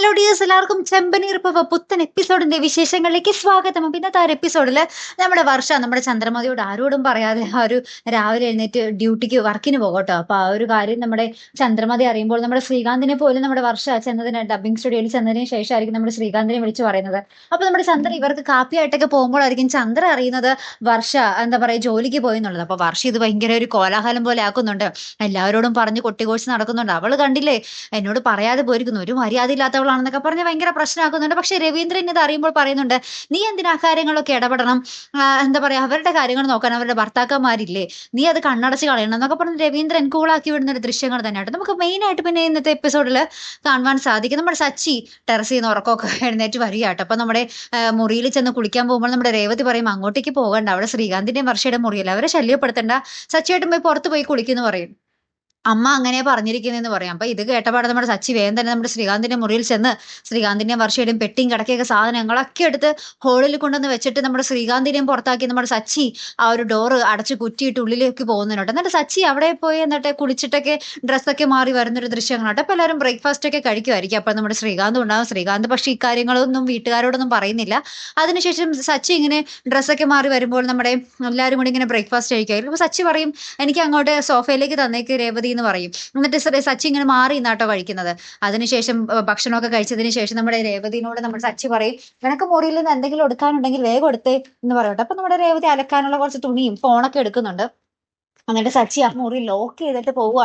Hello dears എല്ലാവർക്കും ചെമ്പനീർ പവ പുത്തൻ എപ്പിസോഡിന്റെ വിശേഷങ്ങളിലേക്ക് സ്വാഗതം. അപ്പൊ ഇന്നത്തെ ആ എപ്പിസോഡിൽ നമ്മുടെ വർഷ നമ്മുടെ ചന്ദ്രമതിയോട് ആരോടും പറയാതെ ആ ഒരു രാവിലെ എഴുന്നേറ്റ് ഡ്യൂട്ടിക്ക് വർക്കിന് പോകട്ടോ. അപ്പൊ ആ ഒരു കാര്യം നമ്മുടെ ചന്ദ്രമതി അറിയുമ്പോൾ നമ്മുടെ ശ്രീകാന്തിനെ പോലും നമ്മുടെ വർഷ ചെന്നതിന് ഡബിങ് സ്റ്റുഡിയോയിൽ ചെന്നതിന് ശേഷമായിരിക്കും നമ്മുടെ ശ്രീകാന്തിനെ വിളിച്ചു പറയുന്നത്. അപ്പൊ നമ്മുടെ ചന്ദ്ര ഇവർക്ക് കാപ്പിയായിട്ടൊക്കെ പോകുമ്പോഴായിരിക്കും ചന്ദ്ര അറിയുന്നത് വർഷ എന്താ പറയാ ജോലിക്ക് പോയി എന്നുള്ളത് അപ്പൊ വർഷ ഇത് ഭയങ്കര ഒരു കോലാഹലം പോലെ ആക്കുന്നുണ്ട്. എല്ലാവരോടും പറഞ്ഞ് കൊട്ടിഘോഷിച്ച് നടക്കുന്നുണ്ട്. അവൾ കണ്ടില്ലേ? എന്നോട് പറയാതെ പോയിരിക്കുന്നു. ഒരു മര്യാദ ഇല്ലാത്തവളാണെന്നൊക്കെ പറഞ്ഞ് ഭയങ്കര പ്രശ്നമാക്കുന്നുണ്ട്. പക്ഷെ രവീന്ദ്രൻ ഇത് അറിയുമ്പോൾ പറയുന്നുണ്ട് നീ എന്തിനാ കാര്യങ്ങളൊക്കെ ഇടപെടണം? എന്താ പറയാ അവരുടെ കാര്യങ്ങൾ നോക്കാൻ അവരുടെ ഭർത്താക്കന്മാരില്ലേ? നീ അത് കണ്ണടച്ച് കളയണം എന്നൊക്കെ പറഞ്ഞ് രവീന്ദ്രൻ കൂളാക്കി വിടുന്ന ഒരു ദൃശ്യങ്ങൾ തന്നെയായിട്ട് നമുക്ക് മെയിൻ ആയിട്ട് പിന്നെ ഇന്നത്തെ എപ്പിസോഡിൽ കാണുവാൻ സാധിക്കും. നമ്മുടെ സച്ചി ടെറസിൽ നിന്ന് ഉറക്കമൊക്കെ എഴുന്നേറ്റ് വരികയാട്ടോ. അപ്പൊ നമ്മുടെ മുറിയിൽ ചെന്ന് കുളിക്കാൻ പോകുമ്പോൾ നമ്മുടെ രേവതി പറയും അങ്ങോട്ടേക്ക് പോകണ്ട. അവിടെ ശ്രീകാന്തിന്റെയും വർഷയുടെ മുറിയല്ല. അവരെ ശല്യപ്പെടുത്തണ്ട. സച്ചിയായിട്ടും പോയി പുറത്ത് പോയി കുളിക്കുന്നു പറയും. അമ്മ അങ്ങനെ പറഞ്ഞിരിക്കുന്നതെന്ന് പറയാം. അപ്പൊ ഇത് കേട്ടപാട് നമ്മുടെ സച്ചി വേഗം തന്നെ നമ്മുടെ ശ്രീകാന്തിന്റെ മുറിയിൽ ചെന്ന് ശ്രീകാന്തിന്റെയും വർഷയുടെയും പെട്ടിയും കിടക്കയൊക്കെ സാധനങ്ങളൊക്കെ എടുത്ത് ഹോളിൽ കൊണ്ടുവന്ന് വെച്ചിട്ട് നമ്മുടെ ശ്രീകാന്തിനെയും പുറത്താക്കി നമ്മുടെ സച്ചി ആ ഒരു ഡോറ് അടച്ച് കുറ്റിയിട്ട് ഉള്ളിലേക്ക് പോകുന്നുണ്ട് എന്നിട്ട് സച്ചി അവിടെ പോയി എന്നിട്ട് കുളിച്ചിട്ടൊക്കെ ഡ്രസ്സൊക്കെ മാറി വരുന്നൊരു ദൃശ്യങ്ങളാണ്. അപ്പൊ എല്ലാവരും ബ്രേക്ക്ഫാസ്റ്റ് ഒക്കെ കഴിക്കുമായിരിക്കും. അപ്പൊ നമ്മുടെ ശ്രീകാന്ത് ഉണ്ടാവും. ശ്രീകാന്ത് പക്ഷേ ഇക്കാര്യങ്ങളൊന്നും വീട്ടുകാരോടൊന്നും പറയുന്നില്ല. അതിനുശേഷം സച്ചി ഇങ്ങനെ ഡ്രസ്സൊക്കെ മാറി വരുമ്പോൾ നമ്മുടെ എല്ലാവരും കൂടി ഇങ്ങനെ ബ്രേക്ക്ഫാസ്റ്റ് കഴിക്കുമായിരിക്കും. അപ്പൊ സച്ചി പറയും എനിക്ക് അങ്ങോട്ട് സോഫയിലേക്ക് തന്നേക്ക് രേവതി. എന്ന് പറയും. എന്നിട്ട് സച്ചി ഇങ്ങനെ മാറി നാട്ടോ കഴിക്കുന്നത്. അതിനുശേഷം ഭക്ഷണമൊക്കെ കഴിച്ചതിന് ശേഷം നമ്മുടെ രേവതിനോട് നമ്മുടെ സച്ചി പറയും നിനക്ക് മുറിയിൽ നിന്ന് എന്തെങ്കിലും എടുക്കാനുണ്ടെങ്കിൽ വേഗം എടുത്തേ എന്ന് പറയട്ടെ. അപ്പൊ നമ്മുടെ രേവതി അലക്കാനുള്ള കുറച്ച് തുണിയും ഫോണൊക്കെ എടുക്കുന്നുണ്ട്. എന്നിട്ട് സച്ചി ആ മുറി ലോക്ക് ചെയ്തിട്ട് പോവുക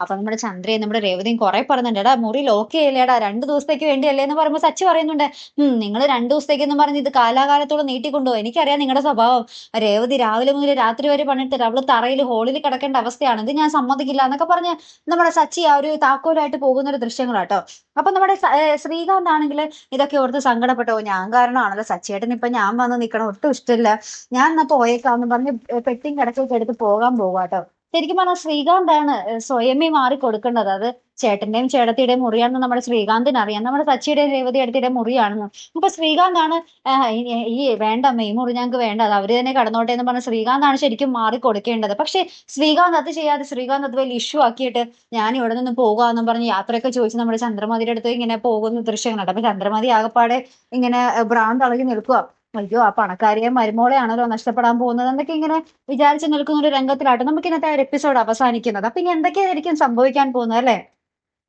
അപ്പൊ നമ്മുടെ ചന്ദ്രയും നമ്മുടെ രേവതിയും കുറെ പറയുന്നുണ്ട് എടാ മുറി ലോക്ക് ചെയ്യല്ലേടാ രണ്ടു ദിവസത്തേക്ക് വേണ്ടിയല്ലേ എന്ന് പറയുമ്പോൾ സച്ചി പറയുന്നുണ്ട് ഉം നിങ്ങൾ രണ്ടു ദിവസത്തേക്ക് എന്ന് പറഞ്ഞ് ഇത് കാലാകാലത്തോളം നീട്ടിക്കൊണ്ടുപോകും എനിക്കറിയാം നിങ്ങളുടെ സ്വഭാവം. രേവതി രാവിലെ മുതൽ രാത്രി വരെ പണിയെടുത്തിട്ട് അവൾ തറയിൽ ഹോളിൽ കിടക്കേണ്ട അവസ്ഥയാണ്. ഇത് ഞാൻ സമ്മതിക്കില്ല എന്നൊക്കെ പറഞ്ഞ് നമ്മുടെ സച്ചി ആ ഒരു താക്കോലായിട്ട് പോകുന്ന ഒരു ദൃശ്യങ്ങളാട്ടോ. അപ്പൊ നമ്മുടെ ശ്രീകാന്ത് ആണെങ്കിൽ ഇതൊക്കെ ഓർത്ത് സങ്കടപ്പെട്ടോ. ഞാൻ കാരണമാണല്ലോ സച്ചിയേട്ടൻ. ഇപ്പൊ ഞാൻ വന്ന് നിക്കണം ഒട്ടും ഇഷ്ടമില്ല ഞാൻ എന്നാ പോയേക്കാന്ന് പറഞ്ഞ് പെട്ടിയും കിടക്കൊക്കെ എടുത്ത് പോകാൻ പോവാട്ടോ. ശരിക്കും പറഞ്ഞാൽ ശ്രീകാന്താണ് സ്വയമേ മാറി കൊടുക്കേണ്ടത് അത് ചേട്ടന്റെയും ചേട്ടത്തിയുടെയും മുറിയാണെന്ന് നമ്മുടെ ശ്രീകാന്തിന് അറിയാം. നമ്മുടെ സച്ചിയുടെയും രേവതി അടുത്തിയുടെ മുറിയാണെന്ന്. അപ്പൊ ശ്രീകാന്താണ് ഈ- വേണ്ട മെയ് മുറി ഞങ്ങൾക്ക് വേണ്ട അത് അവർ തന്നെ കടന്നോട്ടെ എന്ന് പറഞ്ഞ ശ്രീകാന്താണ് ശരിക്കും മാറി കൊടുക്കേണ്ടത് പക്ഷെ ശ്രീകാന്ത് അത് ചെയ്യാതെ ശ്രീകാന്ത് അത് വലിയ ഇഷ്യൂ ആക്കിയിട്ട് ഞാൻ ഇവിടെ നിന്ന് പോകാന്നും പറഞ്ഞ് യാത്രയൊക്കെ ചോദിച്ച് നമ്മുടെ ചന്ദ്രമതിയുടെ അടുത്ത് ഇങ്ങനെ പോകുന്ന ദൃശ്യങ്ങളുണ്ട് അപ്പൊ ചന്ദ്രമതി ആകപ്പാടെ ഇങ്ങനെ ഭ്രാന്ത് അളകി നിൽക്കുക അയ്യോ ആ പണക്കാരിയെ മരുമോളെയാണല്ലോ നഷ്ടപ്പെടാൻ പോകുന്നത് എന്നൊക്കെ ഇങ്ങനെ വിചാരിച്ചു നിൽക്കുന്ന ഒരു രംഗത്തിലാട്ടെ നമുക്ക് ഇന്നത്തെ ഒരു എപ്പിസോഡ് അവസാനിക്കുന്നത്. അപ്പൊ ഇനി എന്തൊക്കെയായിരിക്കും സംഭവിക്കാൻ പോകുന്നത് അല്ലെ?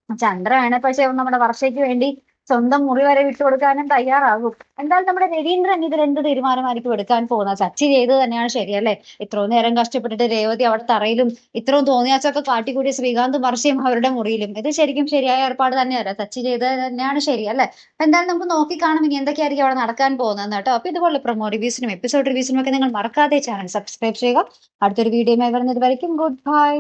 ചന്ദ്രയാണ് പക്ഷെ നമ്മുടെ വർഷയ്ക്ക് വേണ്ടി സ്വന്തം മുറി വരെ വിട്ടു വിട്ടുകൊടുക്കാനും തയ്യാറാകും. എന്തായാലും നമ്മുടെ രവീന്ദ്രൻ ഇതിൽ എന്ത് തീരുമാനമായിരിക്കും എടുക്കാൻ പോകുന്നത്. ചർച്ച ചെയ്ത് തന്നെയാണ് ശരിയല്ലേ ഇത്രയും നേരം കഷ്ടപ്പെട്ടിട്ട് രേവതി അവിടെ തറയിലും ഇത്രയും തോന്നിയാച്ചൊക്കെ കാട്ടിക്കൂടിയ ശ്രീകാന്ത് വർഷയും അവരുടെ മുറിയിലും. ഇത് ശരിക്കും ശരിയായ ഏർപ്പാട് തന്നെയല്ല? ചർച്ച ചെയ്ത് തന്നെയാണ് ശരി അല്ലേ? എന്തായാലും നമുക്ക് നോക്കി കാണും ഇനി എന്തൊക്കെയായിരിക്കും അവിടെ നടക്കാൻ പോകുന്നത് കേട്ടോ. അപ്പൊ ഇതുപോലെ പ്രൊമോ റിവ്യൂസിനും എപ്പിസോഡ് റിവ്യൂസിനും ഒക്കെ നിങ്ങൾ മറക്കാതെ ചാനൽ സബ്സ്ക്രൈബ് ചെയ്യുക. അടുത്തൊരു വീഡിയോ വരുന്നത് വരയ്ക്കും ഗുഡ് ബൈ